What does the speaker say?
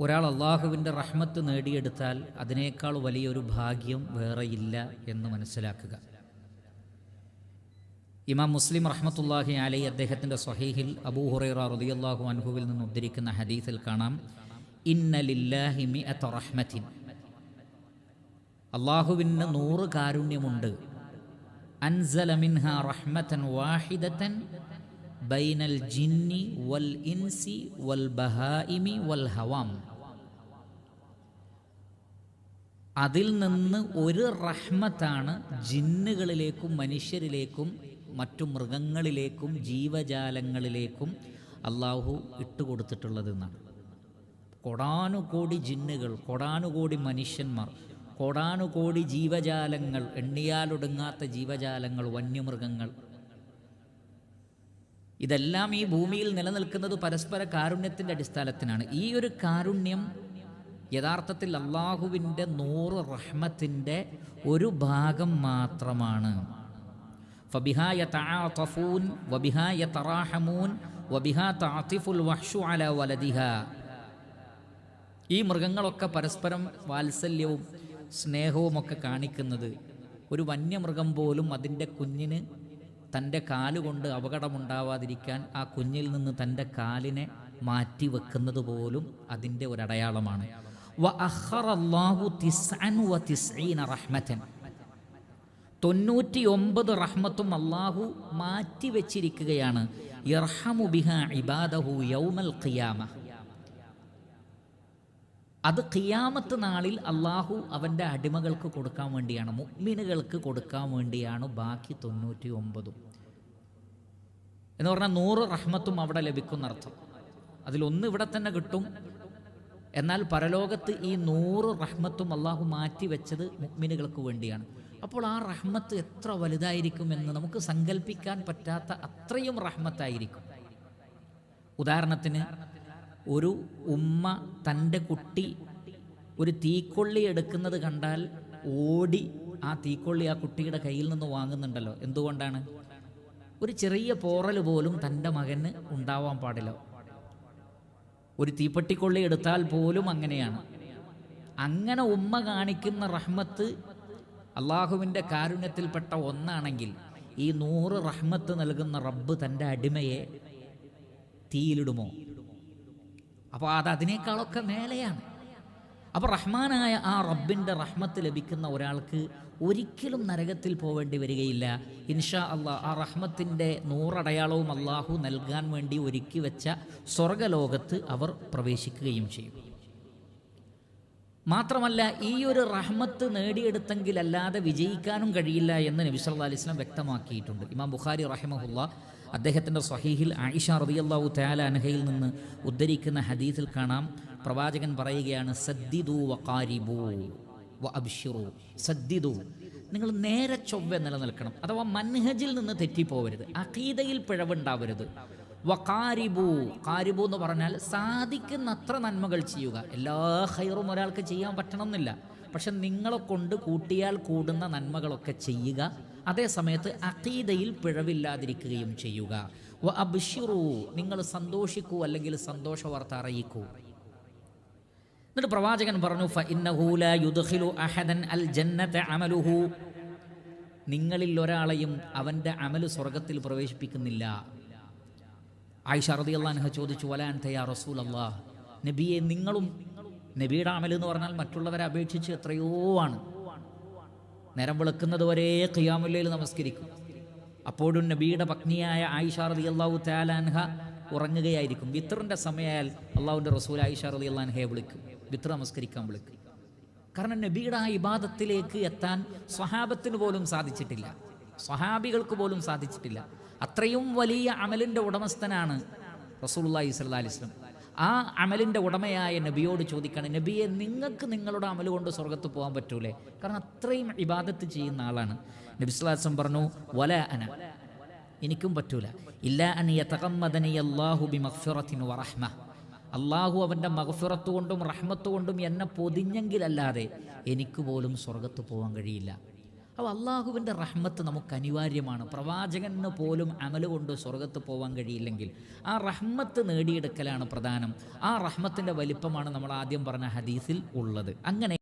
ഒരാൾ അള്ളാഹുവിന്റെ റഹ്മത്ത് നേടിയെടുത്താൽ അതിനേക്കാൾ വലിയൊരു ഭാഗ്യം വേറെയില്ല എന്ന് മനസ്സിലാക്കുക. ഇമാം മുസ്ലിം റഹ്മത്തുല്ലാഹി അലൈ അദ്ദേഹത്തിന്റെ സ്വഹീഹിൽ അബൂ ഹുറൈറ റളിയല്ലാഹു അൻഹുവിൽ നിന്ന് ഉദ്ധരിക്കുന്ന ഹദീസിൽ കാണാം ഇന്നലില്ലാഹിമി മിഅത റഹ്മത്തിൻ. അള്ളാഹുവിന് നൂറ് കാരുണ്യമുണ്ട്. അൻസല മിൻഹ റഹ്മത്തൻ വാഹിദത്തൻ ബൈനൽ ജിന്നി വൽ ഇൻസി വൽ ബഹായിമി വൽ ഹവാം. അതിൽ നിന്ന് ഒരു റഹ്മത്താണ് ജിന്നുകളിലേക്കും മനുഷ്യരിലേക്കും മറ്റു മൃഗങ്ങളിലേക്കും ജീവജാലങ്ങളിലേക്കും അള്ളാഹു ഇട്ടുകൊടുത്തിട്ടുള്ളത് എന്നാണ്. കൊടാനുകോടി ജിന്നുകൾ കൊടാനുകോടി മനുഷ്യന്മാർ കൊടാനുകോടി ജീവജാലങ്ങൾ എണ്ണിയാലൊടുങ്ങാത്ത ജീവജാലങ്ങൾ വന്യമൃഗങ്ങൾ ഇതെല്ലാം ഈ ഭൂമിയിൽ നിലനിൽക്കുന്നത് പരസ്പര കാരുണ്യത്തിന്റെ അടിസ്ഥാനത്തിനാണ്. ഈ ഒരു കാരുണ്യം യഥാർത്ഥത്തിൽ അള്ളാഹുവിന്റെ നൂറ് റഹ്മത്തിന്റെ ഒരു ഭാഗം മാത്രമാണ്. വബിഹാ ഈ മൃഗങ്ങളൊക്കെ പരസ്പരം വാത്സല്യവും സ്നേഹവുമൊക്കെ കാണിക്കുന്നത് ഒരു വന്യമൃഗം പോലും അതിന്റെ കുഞ്ഞിന് തന്റെ കാലുകൊണ്ട് അപകടമുണ്ടാവാതിരിക്കാൻ ആ കുഞ്ഞിൽ നിന്ന് തന്റെ കാലിനെ മാറ്റി വെക്കുന്നത് പോലും അതിന്റെ ഒരടയാളമാണ്. തൊണ്ണൂറ്റി ഒമ്പത് റഹ്മത്തും അള്ളാഹു മാറ്റി വെച്ചിരിക്കുകയാണ് ഇർഹമു ബിഹ ഇബാദഹു യൗമൽ ഖിയാമ. അത് ഖിയാമത്ത് നാളിൽ അള്ളാഹു അവന്റെ അടിമകൾക്ക് കൊടുക്കാൻ വേണ്ടിയാണ് മുഗ്മിനുകൾക്ക് കൊടുക്കാൻ വേണ്ടിയാണ് ബാക്കി തൊണ്ണൂറ്റി ഒമ്പതും എന്ന് പറഞ്ഞാൽ നൂറ് റഹ്മത്തും അവിടെ ലഭിക്കുന്നർത്ഥം. അതിലൊന്ന് ഇവിടെ തന്നെ കിട്ടും. എന്നാൽ പരലോകത്ത് ഈ നൂറ് റഹ്മത്തും അള്ളാഹു മാറ്റി വെച്ചത് മുഗ്മിനുകൾക്ക് വേണ്ടിയാണ്. അപ്പോൾ ആ റഹ്മത്ത് എത്ര വലുതായിരിക്കും എന്ന് നമുക്ക് സങ്കല്പിക്കാൻ പറ്റാത്ത അത്രയും റഹ്മത്തായിരിക്കും. ഉദാഹരണത്തിന് ഒരു ഉമ്മ തന്റെ കുട്ടി ഒരു തീക്കൊള്ളി എടുക്കുന്നത് കണ്ടാൽ ഓടി ആ തീക്കൊള്ളി ആ കുട്ടിയുടെ കയ്യിൽ നിന്ന് വാങ്ങുന്നുണ്ടല്ലോ. എന്തുകൊണ്ടാണ്? ഒരു ചെറിയ പോറൽ പോലും തന്റെ മകന് ഉണ്ടാവാൻ പാടില്ല. ഒരു തീപ്പെട്ടിക്കൊള്ളി എടുത്താൽ പോലും അങ്ങനെയാണ്. അങ്ങനെ ഉമ്മ കാണിക്കുന്ന റഹ്മത്ത് അള്ളാഹുവിന്റെ കാരുണ്യത്തിൽപ്പെട്ട ഒന്നാണെങ്കിൽ ഈ നൂറ് റഹ്മത്ത് നൽകുന്ന റബ്ബ് തന്റെ അടിമയെ തീയിലിടുമോ? അപ്പോൾ അത് അതിനേക്കാളൊക്കെ മേലെയാണ്. അപ്പോൾ റഹ്മാനായ ആ റബ്ബിന്റെ റഹ്മത്ത് ലഭിക്കുന്ന ഒരാൾക്ക് ഒരിക്കലും നരകത്തിൽ പോവേണ്ടി വരികയില്ല. ഇൻഷാ അള്ളാഹ് ആ റഹ്മത്തിന്റെ നൂറടയാളവും അള്ളാഹു നൽകാൻ വേണ്ടി ഒരുക്കി വെച്ച സ്വർഗലോകത്ത് അവർ പ്രവേശിക്കുകയും ചെയ്യും. മാത്രമല്ല ഈ ഒരു റഹ്മത്ത് നേടിയെടുത്തെങ്കിൽ അല്ലാതെ വിജയിക്കാനും കഴിയില്ല എന്ന് നബി സല്ലാ അലൈഹി സ്വലം വ്യക്തമാക്കിയിട്ടുണ്ട്. ഇമാം ബുഖാരി റഹിമഹുല്ല അദ്ദേഹത്തിന്റെ സ്വഹീഹിൽ ആയിഷ റളിയല്ലാഹു തആല അനഹയിൽ നിന്ന് ഉദ്ധരിക്കുന്ന ഹദീസിൽ കാണാം. പ്രവാചകൻ പറയുകയാണ് സദ്ദിദു വക്കാരിബു വ സദ്ദിദു നിങ്ങൾ നേരെ ചൊവ്വ നിലനിൽക്കണം. അഥവാ മൻഹജിൽ നിന്ന് തെറ്റിപ്പോവരുത്. അഖീദയിൽ പിഴവുണ്ടാവരുത്. വക്കാരിബു കാരിബു എന്ന് പറഞ്ഞാൽ സാധിക്കുന്നത്ര നന്മകൾ ചെയ്യുക. എല്ലാ ഹൈറും ഒരാൾക്ക് ചെയ്യാൻ പറ്റണമെന്നില്ല. പക്ഷെ നിങ്ങളെ കൊണ്ട് കൂട്ടിയാൽ കൂടുന്ന നന്മകളൊക്കെ ചെയ്യുക. അതേ സമയത്ത് പിഴവില്ലാതിരിക്കുകയും ചെയ്യുക. വ അബ്ഷിറു നിങ്ങൾ സന്തോഷിക്കൂ അല്ലെങ്കിൽ സന്തോഷ വാർത്ത അറിയിക്കൂ. എന്നിട്ട് പ്രവാചകൻ പറഞ്ഞു ഫ അഹദൻ അൽ ജന്നത അമലുഹു. നിങ്ങളിൽ ഒരാളെയും അവന്റെ അമൽ സ്വർഗത്തിൽ പ്രവേശിപ്പിക്കുന്നില്ല. ആയിഷ റളിയല്ലാഹു ചോദിച്ചു വലാൻ തയ്യാ റസൂൽ അള്ളാഹ് നബിയെ നിങ്ങളും നബിയുടെ അമൽ എന്ന് പറഞ്ഞാൽ മറ്റുള്ളവരെ അപേക്ഷിച്ച് എത്രയോ ആണ്. നേരം വെളുക്കുന്നത് വരെ ഖിയാമുല്ലയിൽ നമസ്കരിക്കും. അപ്പോഴും നബിയുടെ പത്നിയായ ആയിഷ അള്ളാഹു തയാലാൻഹ ഉറങ്ങുകയായിരിക്കും. വിത്തറിന്റെ സമയമായാൽ അള്ളാഹുവിന്റെ റസൂൽ ആയിഷ അള്ളാൻഹയെ വിളിക്കും. വിത്ര നമസ്കരിക്കാൻ വിളിക്കും. കാരണം നബിയുടെ ആ ഇബാദത്തിലേക്ക് എത്താൻ സ്വഹാബത്തിന് പോലും സാധിച്ചിട്ടില്ല. സ്വഹാബികൾക്ക് പോലും സാധിച്ചിട്ടില്ല. അത്രയും വലിയ അമലിന്റെ ഉടമസ്ഥനാണ് റസൂലുള്ളാഹി സ്വല്ലല്ലാഹി അലൈഹി വസല്ലം. ആ അമലിന്റെ ഉടമയായ നബിയോട് ചോദിക്കണം നബിയെ നിങ്ങൾക്ക് നിങ്ങളുടെ അമൽ കൊണ്ട് സ്വർഗത്ത് പോകാൻ പറ്റൂലേ? കാരണം അത്രയും ഇബാദത്ത് ചെയ്യുന്ന ആളാണ്. നബി സ്വലാസം പറഞ്ഞു വല അന എനിക്കും പറ്റൂല. ഇല്ല അനിയ തകമ്മദനി അള്ളാഹു അല്ലാഹു ബിമഗ്ഫിറത്തിൻ വറഹ്മ. അള്ളാഹു അവന്റെ മഹഫിറത്തുകൊണ്ടും കൊണ്ടും കൊണ്ടും എന്നെ പൊതിഞ്ഞെങ്കിലല്ലാതെ എനിക്ക് പോലും സ്വർഗത്ത് പോകാൻ കഴിയില്ല. അപ്പോൾ അള്ളാഹുവിന്റെ റഹ്മത്ത് നമുക്ക് അനിവാര്യമാണ്. പ്രവാചകന് പോലും അമൽ കൊണ്ട് സ്വർഗത്ത് പോകാൻ കഴിയില്ലെങ്കിൽ ആ റഹ്മത്ത് നേടിയെടുക്കലാണ് പ്രധാനം. ആ റഹ്മത്തിന്റെ വലിപ്പമാണ് നമ്മൾ ആദ്യം പറഞ്ഞ ഹദീസിൽ ഉള്ളത്. അങ്ങനെ